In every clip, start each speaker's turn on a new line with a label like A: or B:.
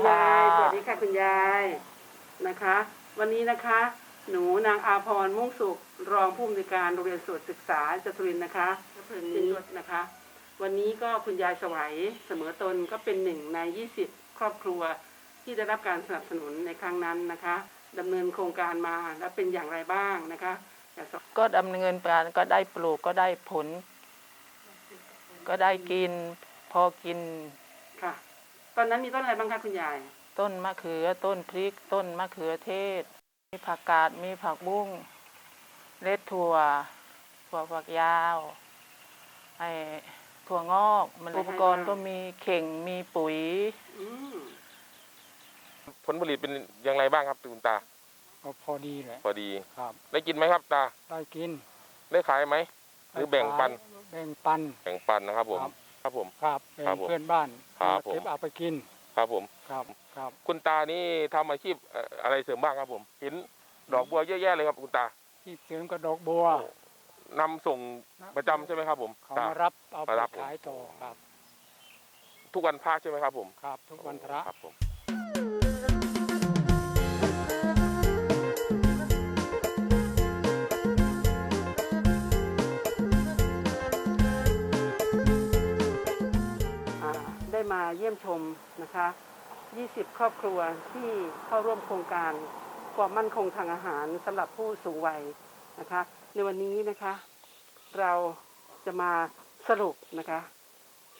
A: สวัสดีค่ะคุณยายนะคะ วันนี้นะคะ หนูนางอาพรมุ่งสุขรองผู้อำนวยการโรงเรียนสวนศึกษาจตุรินทร์นะคะเพลิงนี้นะคะ วันนี้ก็คุณยายสวัยเสมอตนก็เป็นหนึ่งใน 20 ครอบครัวที่ได้รับการสนับสนุนในครั้งนั้นนะคะดำเนินโครงการมาแล้วเป็นอย่างไรบ้างนะคะอยากสอบ
B: ก็ดำเนินการก็ได้ปลูกก็ได้ผล ก็ได้กินพอกิน
A: ค่ะ ตอนนั้นมีต้นอะไรบ้างคะคุณยาย
B: ต้นมะเขือต้นพริก ต้นมะเขือเทศ มีผักกาดมีผักบุ้งเล็ดถั่วถั่วฝักยาวไอ้ถั่วงอกมันอุปกรณ์ก็มีเข่งมีปุ๋ย
A: อืม
C: ผลผลิตเป็นอย่างไรบ้างครับคุณตา
D: ก็พอดีแหละ
C: พอดี
D: ครับ
C: ได้กินไหมครับตา
D: ได้กิน
C: ได้ขายไหม หรือแบ่งปัน
D: แบ่งปัน
C: แบ่งปันนะครับผม
D: ครับ
C: ครับผม
D: ครับแบ่
C: ครั
D: ง
C: บผม
D: เพื่อนบ้าน
C: ครับผม
D: เก็บเอาไปกิน
C: ครับผม
D: ครับครับ
C: คุณตานี่ทำอาชีพเอ่ออะไรเสริมบ้างครับผมเห็นดอกบัวเยอะแยะเลยครับคุณตา
D: ที่เสริมกระดอกบัวนำ
C: ส่งประจำใช่ไหมครับผม
D: เขา
C: ตา
D: มารับเอาไป
C: มารับ
D: ขายต่อครับ
C: ทุกวันพระใช่ไหมครับผม
D: ครับ ทุกวันพระ
C: ครับผม
A: ยี่ยมชมนะคะ 20 ครอบครัวที่เข้าร่วมโครงการความมั่นคงทางอาหารสำหรับผู้สูงวัยนะคะ ในวันนี้นะคะ เราจะมาสรุปนะคะ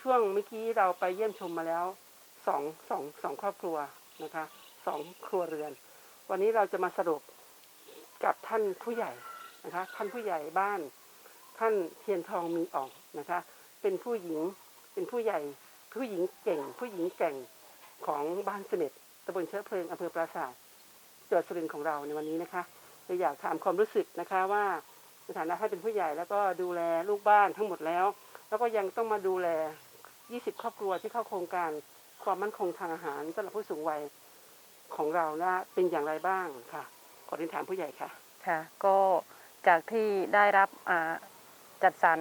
A: ช่วงเมื่อกี้เราไปเยี่ยมชมมาแล้วสองสองสองครอบครัวนะคะสองครัวเรือน วันนี้เราจะมาสรุปกับท่านผู้ใหญ่นะคะ ท่านผู้ใหญ่บ้าน ท่านเทียนทองมีอ่องนะคะ เป็นผู้หญิงเป็นผู้ใหญ่ ผู้หญิงเก่ง ผู้หญิงแก่งของบ้านเสม็ดตำบลเชื้อเพลิงอำเภอปราสาทจังหวัดสุรินทร์ของเราในวันนี้นะคะเราอยากถามความรู้สึกนะคะว่าในฐานะท่านเป็นผู้ใหญ่แล้วก็ดูแลลูกบ้านทั้งหมดแล้ว แล้วก็ยังต้องมาดูแล 20 ครอบครัวที่เข้าโครงการความมั่นคงทางอาหารสำหรับผู้สูงวัยของเรานะเป็นอย่างไรบ้างค่ะ ขอเรียนถามผู้ใหญ่ค่ะ
E: ค่ะ ก็จากที่ได้รับจัดสรร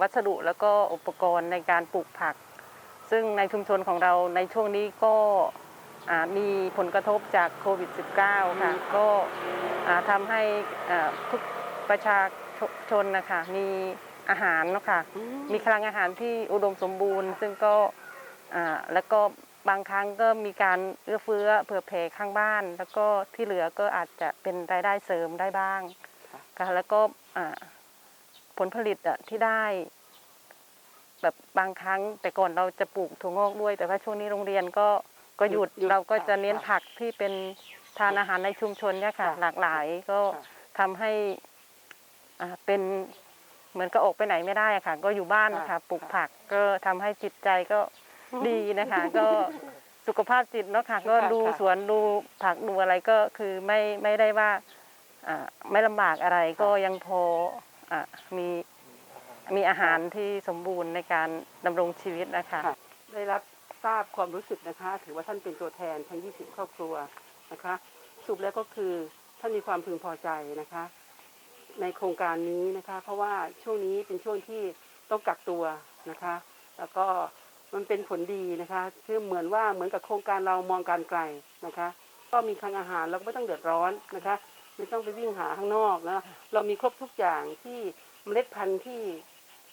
E: วัสดุแล้วก็อุปกรณ์ในการปลูกผัก ซึ่งในชุมชนของเราในช่วงนี้ก็อ่ามีผลกระทบจากโควิด -19 ค่ะ
A: อืม
E: ก็อ่าทำให้อ่าทุกประชาชนนะคะมีอาหารเนาะค่ะมีคลังอาหารที่อุดมสมบูรณ์ ซึ่งก็อ่าแล้วก็บางครั้งก็มีการเอื้อเฟื้อเผื่อแผ่ข้างบ้าน แล้วก็ที่เหลือก็อาจจะเป็นรายได้เสริมได้บ้าง
A: ค่ะ
E: ค่ะแล้วก็อ่าผลผลิตอะที่ได้ แบบบางครั้ง แต่ก่อนเราจะปลูกถั่วงอกด้วย แต่ว่าช่วงนี้โรงเรียนก็ก็หยุด
A: หยุด
E: เราก็จะ
A: ค่ะ
E: เน้นผักที่เป็นทานอาหารในชุมชนเนี่ยค่ะ
A: ค่ะ
E: หลากหลายก็
A: ค่ะ
E: ทำให้อ่าเป็นเหมือนก็ออกไปไหนไม่ได้อะค่ะ ก็อยู่บ้านค่ะปลูกผักก็ทำให้จิตใจก็ดีนะคะ ก็สุขภาพจิตเนาะค่ะ ก็ดู
A: ค่ะ
E: สวนดูผักดูอะไรก็คือไม่ไม่ได้ว่าอ่าไม่ลำบากอะไรก็ยังพออ่ามี มีอาหารที่สมบูรณ์ในการดำรงชีวิตนะคะ
A: ค่ะ ได้รับทราบความรู้สึกนะคะ ถือว่าท่านเป็นตัวแทนทั้ง 20 ครอบครัวนะคะ สรุปแล้วก็คือท่านมีความพึงพอใจนะคะ ในโครงการนี้นะคะ เพราะว่าช่วงนี้เป็นช่วงที่ต้องกักตัวนะคะ แล้วก็มันเป็นผลดีนะคะคือเหมือนว่าเหมือนกับโครงการเรามองการไกลนะคะ ก็มีคลังอาหารเราก็ไม่ต้องเดือดร้อนนะคะ ไม่ต้องไปวิ่งหาข้างนอกนะเรามีครบทุกอย่างที่เมล็ดพันธุ์ที่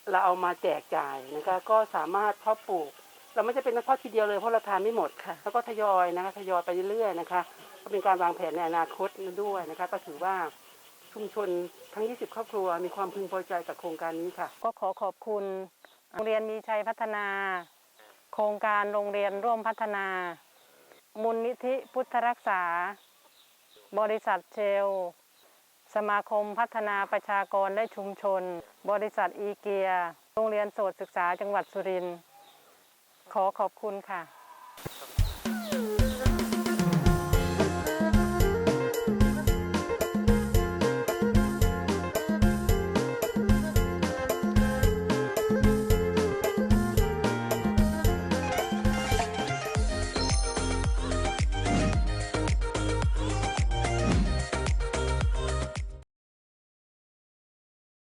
A: เราเอามาแจกจ่ายนะคะ ก็สามารถเพาะปลูก เราไม่จะเป็นเฉพาะทีเดียวเลยเพราะเราทานไม่หมด
E: ค่ะ
A: แล้วก็ทยอยนะคะทยอยไปเรื่อยๆนะคะ ก็เป็นการวางแผนในอนาคตนั้นด้วยนะคะ ก็ถือว่าชุมชนทั้ง 20 ครอบครัวมีความพึงพอใจกับโครงการนี้ค่ะ
E: ก็ขอขอบคุณโรงเรียนมีชัยพัฒนา โครงการโรงเรียนร่วมพัฒนา มูลนิธิพุทธรักษา บริษัทเชล สมาคมพัฒนาประชากรและชุมชน บริษัทอีเกีย โรงเรียนโสตศึกษาจังหวัดสุรินทร์ขอขอบคุณค่ะ